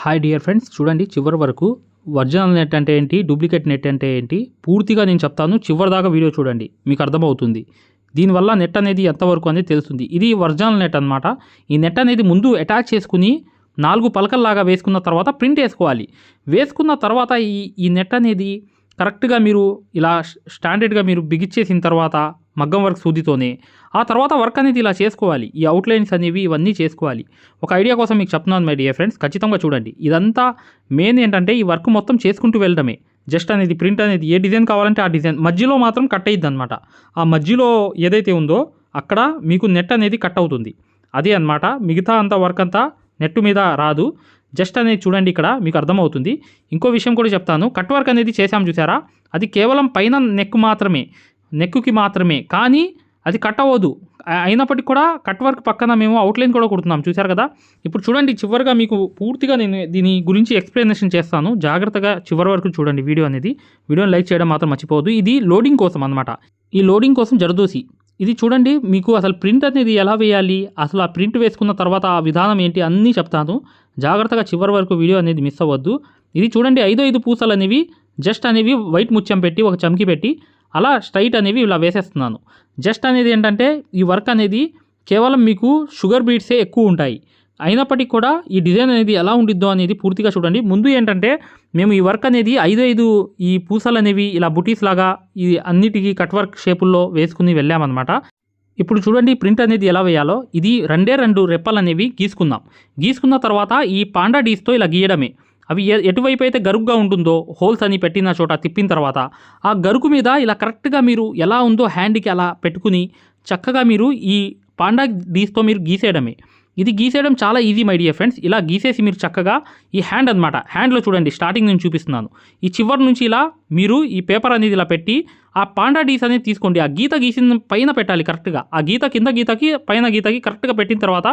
Hi dear friends చూడండి చివరి వరకు ఒరిజినల్ నెట్ అంటే ఏంటి డూప్లికేట్ నెట్ అంటే ఏంటి పూర్తిగా నేను చెప్తాను. చివరి దాకా వీడియో చూడండి మీకు అర్థమవుతుంది. దీనివల్ల నెట్ అనేది ఎంతవరకు అనేది తెలుస్తుంది. ఇది ఒరిజినల్ నెట్ అనమాట ఈ నెట్ అనేది ముందు అటాచ్ చేసుకుని నాలుగు పలకల్లాగా వేసుకున్న తర్వాత ప్రింట్ వేసుకోవాలి. వేసుకున్న తర్వాత ఈ ఈ నెట్ అనేది కరెక్ట్గా మీరు ఇలా స్టాండర్డ్గా మీరు బిగిచ్చేసిన తర్వాత మగ్గం వర్క్ సూదితోనే. ఆ తర్వాత వర్క్ అనేది ఇలా చేసుకోవాలి. ఈ అవుట్లైన్స్ అనేవి ఇవన్నీ చేసుకోవాలి. ఒక ఐడియా కోసం మీకు చెప్తున్నాను మై డియర్ ఫ్రెండ్స్. ఖచ్చితంగా చూడండి. ఇదంతా మెయిన్ ఏంటంటే ఈ వర్క్ మొత్తం చేసుకుంటూ వెళ్ళడమే. జస్ట్ అనేది ప్రింట్ అనేది ఏ డిజైన్ కావాలంటే ఆ డిజైన్. మధ్యలో మాత్రం కట్ అయ్యిద్ది అనమాట ఆ మధ్యలో ఏదైతే ఉందో అక్కడ మీకు నెట్ అనేది కట్ అవుతుంది. అదే అన్నమాట. మిగతా అంత వర్క్ అంతా నెట్ మీద రాదు. జస్ట్ అనేది చూడండి ఇక్కడ మీకు అర్థమవుతుంది. ఇంకో విషయం కూడా చెప్తాను. కట్ వర్క్ అనేది చేసాం చూసారా? అది కేవలం పైన నెక్ మాత్రమే. నెక్కి మాత్రమే. కానీ అది కట్ అవ్వదు. అయినప్పటికీ కూడా కట్ వర్క్ పక్కన మేము అవుట్లైన్ కూడా కుడుతున్నాం. చూసారు కదా? ఇప్పుడు చూడండి చివరిగా మీకు పూర్తిగా నేను దీని గురించి ఎక్స్ప్లెనేషన్ చేస్తాను. జాగ్రత్తగా చివరి వరకు చూడండి వీడియో అనేది. వీడియోని లైక్ చేయడం మాత్రం మర్చిపోవద్దు. ఇది లోడింగ్ కోసం అనమాట ఈ లోడింగ్ కోసం జరదోసి ఇది చూడండి మీకు అసలు ప్రింట్ అనేది ఎలా వేయాలి? అసలు ఆ ప్రింట్ వేసుకున్న తర్వాత ఆ విధానం ఏంటి? అన్నీ చెప్తాను. జాగ్రత్తగా చివరి వరకు వీడియో అనేది మిస్ అవ్వద్దు. ఇది చూడండి ఐదు ఐదు పూసలు అనేవి జస్ట్ అనేవి వైట్ ముత్యం పెట్టి ఒక చమ్కి పెట్టి అలా స్ట్రైట్ అనేవి ఇలా వేసేస్తున్నాను. జస్ట్ అనేది ఏంటంటే ఈ వర్క్ అనేది కేవలం మీకు షుగర్ బీట్సే ఎక్కువ ఉంటాయి. అయినప్పటికీ కూడా ఈ డిజైన్ అనేది ఎలా ఉండిద్దో అనేది పూర్తిగా చూడండి. ముందు ఏంటంటే మేము ఈ వర్క్ అనేది ఐదు ఐదు ఈ పూసలు అనేవి ఇలా బుటీస్ లాగా ఈ అన్నిటికీ కట్ వర్క్ షేపుల్లో వేసుకుని వెళ్ళామన్నమాట. ఇప్పుడు చూడండి ప్రింట్ అనేది ఎలా వేయాలో. ఇది రెండే రెండు రెప్పలు అనేవి గీసుకుందాం గీసుకున్న తర్వాత ఈ పాండా డీస్తో ఇలా గీయడమే. అవి ఎటువైపు అయితే గరుగ్గా ఉంటుందో హోల్స్ అని పెట్టిన చోట తిప్పిన తర్వాత ఆ గరుకు మీద ఇలా కరెక్ట్గా మీరు ఎలా ఉందో హ్యాండ్కి అలా పెట్టుకుని చక్కగా మీరు ఈ పాండా డీస్తో మీరు గీసేయడమే. ఇది గీసేయడం చాలా ఈజీ మై డియర్ ఫ్రెండ్స్ ఇలా గీసేసి మీరు చక్కగా ఈ హ్యాండ్ అనమాట హ్యాండ్లో చూడండి స్టార్టింగ్ నుంచి చూపిస్తున్నాను. ఈ చివరి నుంచి ఇలా మీరు ఈ పేపర్ అనేది ఇలా పెట్టి ఆ పాండా డీస్ అనేది తీసుకోండి. ఆ గీత గీసిన పైన పెట్టాలి కరెక్ట్గా ఆ గీత కింద గీతకి పైన గీతకి కరెక్ట్గా పెట్టిన తర్వాత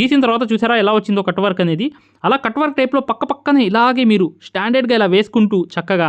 గీసిన తర్వాత చూసారా ఎలా వచ్చిందో కట్ వర్క్ అనేది? అలా కట్ వర్క్ టైప్లో పక్క పక్కనే ఇలాగే మీరు స్టాండర్డ్గా ఇలా వేసుకుంటూ చక్కగా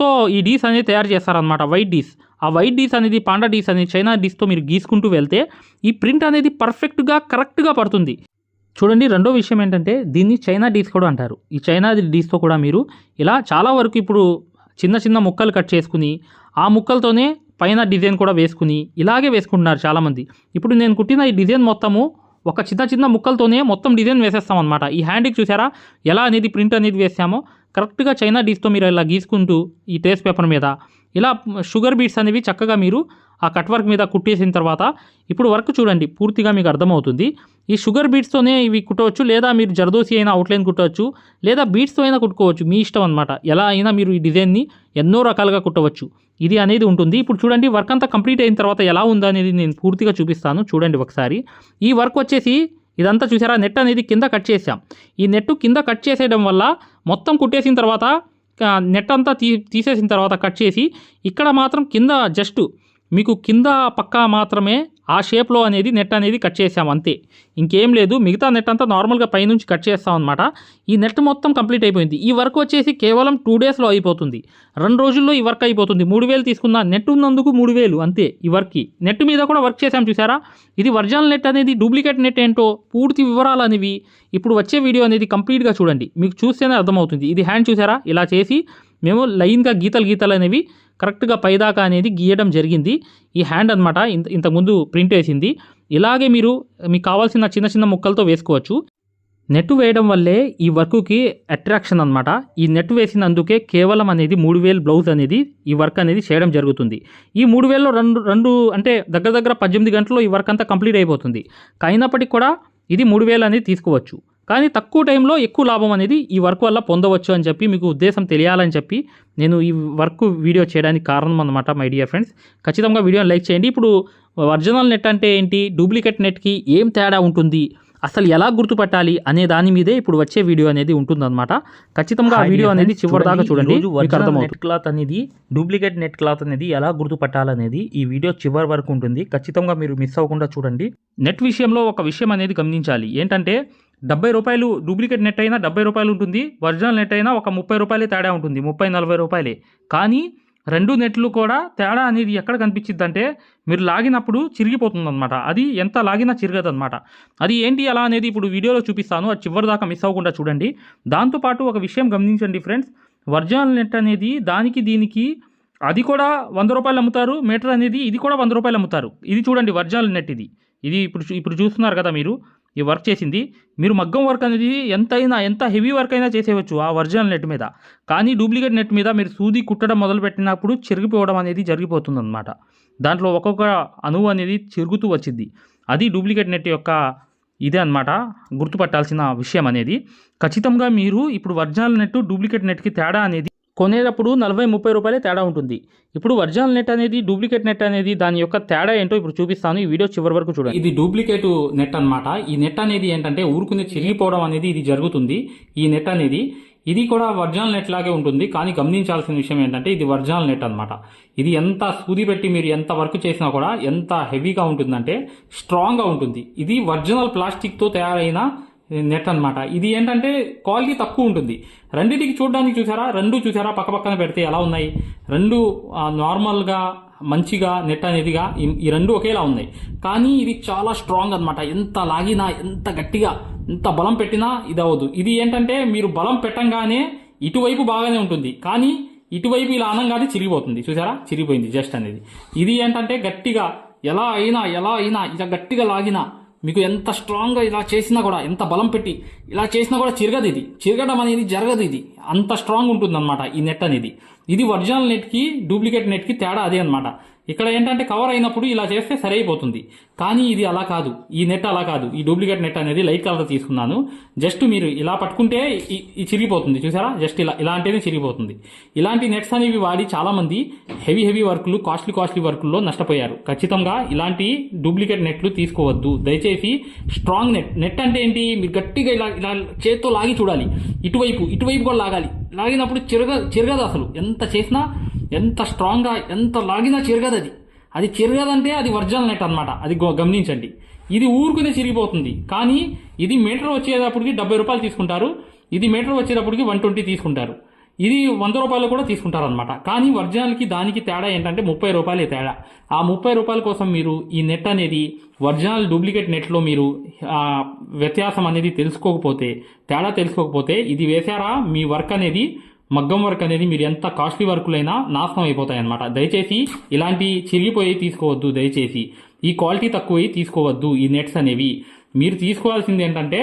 తో ఈ డీస్ అనేది తయారు చేస్తారనమాట వైట్ డీస్. ఆ వైట్ డీస్ అనేది పాండా డీస్ అనేది చైనా డీస్తో మీరు గీసుకుంటూ వెళ్తే ఈ ప్రింట్ అనేది పర్ఫెక్ట్గా కరెక్ట్గా పడుతుంది. చూడండి రెండో విషయం ఏంటంటే దీన్ని చైనా డీస్ కూడా అంటారు. ఈ చైనా డీస్తో కూడా మీరు ఇలా చాలా వరకు ఇప్పుడు చిన్న చిన్న ముక్కలు కట్ చేసుకుని ఆ ముక్కలతోనే పైన డిజైన్ కూడా వేసుకుని ఇలాగే వేసుకుంటున్నారు చాలామంది. ఇప్పుడు నేను కుట్టిన ఈ డిజైన్ మొత్తము ఒక చిన్న చిన్న ముక్కలతోనే మొత్తం డిజైన్ వేసేస్తాం అనమాట ఈ హ్యాండ్కి చూసారా? ఎలా అనేది ప్రింట్ అనేది వేసామో కరెక్ట్గా చైనా డీస్తో మీరు ఇలా గీసుకుంటూ ఈ ట్రేస్ పేపర్ మీద. ఇలా షుగర్ బీట్స్ అనేవి చక్కగా మీరు ఆ కట్ వర్క్ మీద కుట్టేసిన తర్వాత ఇప్పుడు వర్క్ చూడండి పూర్తిగా మీకు అర్థమవుతుంది. ఈ షుగర్ బీట్స్తోనే ఇవి కుట్టవచ్చు లేదా మీరు జర్దోసి అయినా అవుట్లైన్ కుట్టవచ్చు లేదా బీట్స్తో అయినా కుట్టుకోవచ్చు మీ ఇష్టం అనమాట ఎలా అయినా మీరు ఈ డిజైన్ని ఎన్నో రకాలుగా కుట్టవచ్చు. ఇది అనేది ఉంటుంది. ఇప్పుడు చూడండి వర్క్ అంతా కంప్లీట్ అయిన తర్వాత ఎలా ఉందనేది నేను పూర్తిగా చూపిస్తాను. చూడండి ఒకసారి. ఈ వర్క్ వచ్చేసి ఇదంతా చూసారా? నెట్ అనేది కింద కట్ చేసాం ఈ నెట్ కింద కట్ చేసేయడం వల్ల మొత్తం కుట్టేసిన తర్వాత నెట్ అంతా తీ తీసేసిన తర్వాత కట్ చేసి ఇక్కడ మాత్రం కింద జస్ట్ మీకు కింద పక్క మాత్రమే ఆ షేప్లో అనేది నెట్ అనేది కట్ చేసాం అంతే. ఇంకేం లేదు మిగతా నెట్ అంతా నార్మల్గా పైనుంచి కట్ చేస్తాం అనమాట ఈ నెట్ మొత్తం కంప్లీట్ అయిపోయింది. ఈ వర్క్ వచ్చేసి కేవలం టూ డేస్లో అయిపోతుంది. రెండు రోజుల్లో ఈ వర్క్ అయిపోతుంది. మూడు వేలు తీసుకున్న నెట్ ఉన్నందుకు మూడు వేలు అంతే ఈ వర్క్కి. నెట్ మీద కూడా వర్క్ చేసాం చూసారా? ఇది ఒరిజినల్ నెట్ అనేది డూప్లికేట్ నెట్ ఏంటో పూర్తి వివరాలు అనేవి ఇప్పుడు వచ్చే వీడియో అనేది కంప్లీట్గా చూడండి. మీకు చూస్తేనే అర్థమవుతుంది. ఇది హ్యాండ్ చూసారా? ఇలా చేసి మేము లైన్గా గీతలు గీతలు అనేవి కరెక్ట్గా పైదాకా అనేది గీయడం జరిగింది. ఈ హ్యాండ్ అనమాట ఇంత ఇంతకుముందు ప్రింట్ వేసింది. ఇలాగే మీరు మీకు కావాల్సిన చిన్న చిన్న ముక్కలతో వేసుకోవచ్చు. నెట్ వేయడం వల్లే ఈ వర్క్కి అట్రాక్షన్ అనమాట ఈ నెట్ వేసినందుకే కేవలం అనేది మూడు వేలు బ్లౌజ్ అనేది ఈ వర్క్ అనేది చేయడం జరుగుతుంది. ఈ మూడు వేలలో రెండు రెండు అంటే దగ్గర దగ్గర పద్దెనిమిది గంటల్లో ఈ వర్క్ అంతా కంప్లీట్ అయిపోతుంది. అయినప్పటికీ కూడా ఇది మూడు వేలు అనేది తీసుకోవచ్చు. కానీ తక్కువ టైంలో ఎక్కువ లాభం అనేది ఈ వర్క్ వల్ల పొందవచ్చు అని చెప్పి మీకు ఉద్దేశం తెలియాలని చెప్పి నేను ఈ వర్క్ వీడియో చేయడానికి కారణం అనమాట మై డియర్ ఫ్రెండ్స్ ఖచ్చితంగా వీడియోని లైక్ చేయండి. ఇప్పుడు ఒరిజినల్ నెట్ అంటే ఏంటి? డూప్లికేట్ నెట్కి ఏం తేడా ఉంటుంది? అసలు ఎలా గుర్తుపట్టాలి అనే దాని మీదే ఇప్పుడు వచ్చే వీడియో అనేది ఉంటుందన్నమాట. ఖచ్చితంగా ఆ వీడియో అనేది చివరి దాకా చూడండి, నెట్ క్లాత్ అనేది డూప్లికేట్ నెట్ క్లాత్ అనేది ఎలా గుర్తుపట్టాలనేది ఈ వీడియో చివరి వరకు ఉంటుంది. ఖచ్చితంగా మీరు మిస్ అవ్వకుండా చూడండి. నెట్ విషయంలో ఒక విషయం అనేది గమనించాలి. ఏంటంటే డెబ్బై రూపాయలు డూప్లికేట్ నెట్ అయినా డెబ్బై రూపాయలు ఉంటుంది. ఒరిజినల్ నెట్ అయినా ఒక ముప్పై రూపాయలే తేడా ఉంటుంది. ముప్పై నలభై రూపాయలే. కానీ రెండు నెట్లు కూడా తేడా అనేది ఎక్కడ కనిపించింది అంటే మీరు లాగినప్పుడు చిరిగిపోతుంది అనమాట అది ఎంత లాగినా చిరగదు అనమాట అది ఏంటి అలా అనేది ఇప్పుడు వీడియోలో చూపిస్తాను. అది చివరి దాకా మిస్ అవ్వకుండా చూడండి. దాంతోపాటు ఒక విషయం గమనించండి ఫ్రెండ్స్. ఒరిజినల్ నెట్ అనేది దానికి దీనికి అది కూడా వంద రూపాయలు అమ్ముతారు. మీటర్ అనేది ఇది కూడా వంద రూపాయలు అమ్ముతారు. ఇది చూడండి ఒరిజినల్ నెట్ ఇది. ఇది ఇప్పుడు ఇప్పుడు చూస్తున్నారు కదా మీరు. ఈ వర్క్ చేసింది. మీరు మగ్గం వర్క్ అనేది ఎంతైనా ఎంత హెవీ వర్క్ అయినా చేసేయచ్చు ఆ ఒరిజినల్ నెట్ మీద. కానీ డూప్లికేట్ నెట్ మీద మీరు సూది కుట్టడం మొదలుపెట్టినప్పుడు చెరిగిపోవడం అనేది జరిగిపోతుంది అనమాట దాంట్లో ఒక్కొక్క అణువు అనేది చెరుగుతూ వచ్చింది. అది డూప్లికేట్ నెట్ యొక్క ఇదే అన్నమాట గుర్తుపట్టాల్సిన విషయం అనేది. ఖచ్చితంగా మీరు ఇప్పుడు ఒరిజినల్ నెట్ డూప్లికేట్ నెట్కి తేడా అనేది కొనేటప్పుడు నలభై ముప్పై రూపాయలే తేడా ఉంటుంది. ఇప్పుడు ఒరిజినల్ నెట్ అనేది డూప్లికేట్ నెట్ అనేది దాని యొక్క తేడా ఏంటో ఇప్పుడు చూపిస్తాను. ఈ వీడియో చివరి వరకు చూడండి. ఇది డూప్లికేట్ నెట్ అన్నమాట. ఈ నెట్ అనేది ఏంటంటే ఊరుకునే చిరిగిపోవడం అనేది ఇది జరుగుతుంది. ఈ నెట్ అనేది ఇది కూడా ఒరిజినల్ నెట్ లాగే ఉంటుంది. కానీ గమనించాల్సిన విషయం ఏంటంటే ఇది ఒరిజినల్ నెట్ అన్నమాట. ఇది ఎంత సూది పెట్టి మీరు ఎంత వర్క్ చేసినా కూడా ఎంత హెవీగా ఉంటుందంటే స్ట్రాంగ్గా ఉంటుంది. ఇది ఒరిజినల్ ప్లాస్టిక్తో తయారైన నెట్ అన్నమాట. ఇది ఏంటంటే క్వాలిటీ తక్కువ ఉంటుంది. రెండింటికి చూడడానికి చూసారా? రెండు చూసారా? పక్కపక్కన పెడితే ఎలా ఉన్నాయి? రెండు నార్మల్గా మంచిగా నెట్ అనేదిగా ఈ- రెండు ఒకేలా ఉన్నాయి. కానీ ఇది చాలా స్ట్రాంగ్ అనమాట ఎంత లాగినా ఎంత గట్టిగా ఎంత బలం పెట్టినా ఇది అవ్వదు. ఇది ఏంటంటే మీరు బలం పెట్టంగానే ఇటువైపు బాగానే ఉంటుంది. కానీ ఇటువైపు ఇలా అనంగానే చిరిగిపోతుంది. చూసారా? చిరిగిపోయింది జస్ట్ అనేది. ఇది ఏంటంటే గట్టిగా ఎలా అయినా ఎలా అయినా ఇలా గట్టిగా లాగినా మీకు ఎంత స్ట్రాంగ్గా ఇలా చేసినా కూడా ఎంత బలం పెట్టి ఇలా చేసినా కూడా చిరగదు ఇది. చిరగడం అనేది జరగదు ఇది. అంత స్ట్రాంగ్ ఉంటుంది ఈ నెట్ అనేది. ఇది ఒరిజినల్ నెట్కి డూప్లికేట్ నెట్కి తేడా అదే అన్నమాట. ఇక్కడ ఏంటంటే కవర్ అయినప్పుడు ఇలా చేస్తే సరైపోతుంది. కానీ ఇది అలా కాదు. ఈ నెట్ అలా కాదు. ఈ డూప్లికేట్ నెట్ అనేది లైట్ కలర్ తీసుకున్నాను. జస్ట్ మీరు ఇలా పట్టుకుంటే ఈ- చిరిగిపోతుంది. చూసారా? జస్ట్ ఇలా ఇలాంటిది చిరిగిపోతుంది. ఇలాంటి నెట్స్ అనేవి వాడి చాలామంది హెవీ హెవీ వర్క్లు కాస్ట్లీ కాస్ట్లీ వర్క్లో నష్టపోయారు. ఖచ్చితంగా ఇలాంటి డూప్లికేట్ నెట్లు తీసుకోవద్దు. దయచేసి స్ట్రాంగ్ నెట్ నెట్ అంటే ఏంటి? మీరు గట్టిగా ఇలా ఇలా చేత్తో లాగి చూడాలి. ఇటువైపు ఇటువైపు కూడా లాగాలి. లాగినప్పుడు చిరగ చిరగదు అసలు. ఎంత చేసినా ఎంత స్ట్రాంగ్గా ఎంత లాగినా చిరగదు అది. అది చిరగదంటే అది ఒరిజినల్ నెట్ అన్నమాట. అది గో- గమనించండి. ఇది ఊరుకునే చిరిగిపోతుంది. కానీ ఇది మీటర్ వచ్చేటప్పటికి డెబ్బై రూపాయలు తీసుకుంటారు. ఇది మీటర్ వచ్చేటప్పటికి వన్ ట్వంటీ తీసుకుంటారు. ఇది వంద రూపాయలు కూడా తీసుకుంటారు అనమాట కానీ ఒరిజినల్కి దానికి తేడా ఏంటంటే ముప్పై రూపాయలే తేడా. ఆ ముప్పై రూపాయల కోసం మీరు ఈ నెట్ అనేది ఒరిజినల్ డూప్లికేట్ నెట్లో మీరు వ్యత్యాసం అనేది తెలుసుకోకపోతే తేడా తెలుసుకోకపోతే ఇది వేశారా? మీ వర్క్ అనేది మగ్గం వర్క్ అనేది మీరు ఎంత కాస్ట్లీ వర్కులైనా నాశనం అయిపోతాయి అనమాట దయచేసి ఇలాంటి చిరిగిపోయి తీసుకోవద్దు దయచేసి. ఈ క్వాలిటీ తక్కువై తీసుకోవద్దు ఈ నెట్స్ అనేవి. మీరు తీసుకోవాల్సింది ఏంటంటే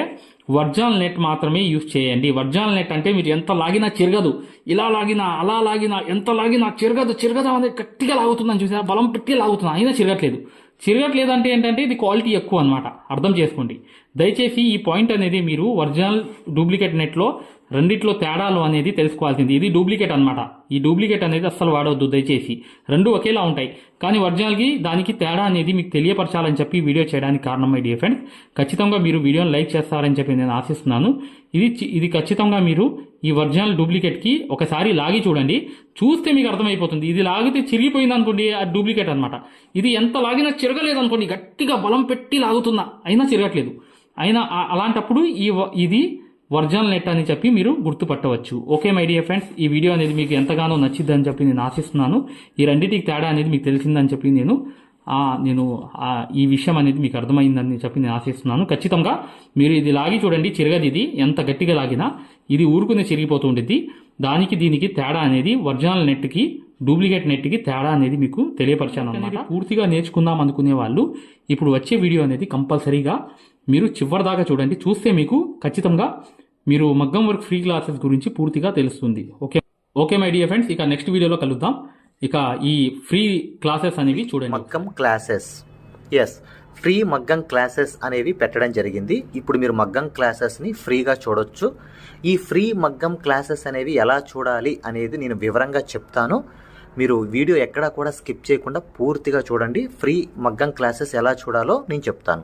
ఒరిజినల్ నెట్ మాత్రమే యూజ్ చేయండి. ఒరిజినల్ నెట్ అంటే మీరు ఎంత లాగినా చిరగదు. ఇలా లాగినా అలా లాగినా ఎంత లాగినా చిరగదు చిరగదు అనేది గట్టిగా లాగుతుందని చూసారా? బలం పెట్టి లాగుతున్నా అయినా చిరగట్లేదు. చిరగట్లేదు అంటే ఏంటంటే ఇది క్వాలిటీ ఎక్కువ అనమాట అర్థం చేసుకోండి. దయచేసి ఈ పాయింట్ అనేది మీరు ఒరిజినల్ డూప్లికేట్ నెట్లో రెండిట్లో తేడాలు అనేది తెలుసుకోవాల్సింది. ఇది డూప్లికేట్ అన్నమాట. ఈ డూప్లికేట్ అనేది అస్సలు వాడవద్దు దయచేసి. రెండు ఒకేలా ఉంటాయి. కానీ ఒరిజినల్కి దానికి తేడా అనేది మీకు తెలియపరచాలని చెప్పి వీడియో చేయడానికి కారణం మై డియర్ ఫ్రెండ్స్ ఖచ్చితంగా మీరు వీడియోని లైక్ చేస్తారని చెప్పి నేను ఆశిస్తున్నాను. ఇది చి- ఇది ఖచ్చితంగా మీరు ఈ ఒరిజినల్ డూప్లికేట్కి ఒకసారి లాగి చూడండి. చూస్తే మీకు అర్థమైపోతుంది. ఇది లాగితే చిరిగిపోయింది అనుకోండి ఆ డూప్లికేట్ అనమాట ఇది ఎంత లాగినా చిరగలేదు అనుకోండి గట్టిగా బలం పెట్టి లాగుతున్నా. అయినా చిరగట్లేదు. అయినా అలాంటప్పుడు ఈ వ- ఇది వర్జనల్ నెట్ అని చెప్పి మీరు గుర్తుపట్టవచ్చు. ఓకే మై డియర్ ఫ్రెండ్స్ ఈ వీడియో అనేది మీకు ఎంతగానో నచ్చిద్దని చెప్పి నేను ఆశిస్తున్నాను. ఈ రెండింటికి తేడా అనేది మీకు తెలిసిందని చెప్పి నేను నేను ఈ విషయం అనేది మీకు అర్థమైందని చెప్పి నేను ఆశిస్తున్నాను. ఖచ్చితంగా మీరు ఇది లాగి చూడండి చిరగది ఇది. ఎంత గట్టిగా లాగినా ఇది ఊరుకునే చిరిగిపోతూ ఉంటుంది దానికి దీనికి తేడా అనేది ఒరిజినల్ నెట్కి డూప్లికేట్ నెట్కి తేడా అనేది మీకు తెలియపరిచాను అన్నమాట పూర్తిగా నేర్చుకుందాం అనుకునే వాళ్ళు ఇప్పుడు వచ్చే వీడియో అనేది కంపల్సరీగా మీరు చివరి దాకా చూడండి. చూస్తే మీకు ఖచ్చితంగా మీరు మగ్గం వర్క్ ఫ్రీ క్లాసెస్ గురించి పూర్తిగా తెలుస్తుంది. Okay? Okay my dear friends. ఇక నెక్స్ట్ వీడియోలో కలుద్దాం. ఇక ఈ ఫ్రీ క్లాసెస్ అనేవి చూడండి. మగ్గం క్లాసెస్. ఎస్ ఫ్రీ మగ్గం క్లాసెస్ అనేవి పెట్టడం జరిగింది. ఇప్పుడు మీరు మగ్గం క్లాసెస్ని ఫ్రీగా చూడొచ్చు. ఈ ఫ్రీ మగ్గం క్లాసెస్ అనేవి ఎలా చూడాలి అనేది నేను వివరంగా చెప్తాను. మీరు వీడియో ఎక్కడా కూడా స్కిప్ చేయకుండా పూర్తిగా చూడండి. ఫ్రీ మగ్గం క్లాసెస్ ఎలా చూడాలో నేను చెప్తాను.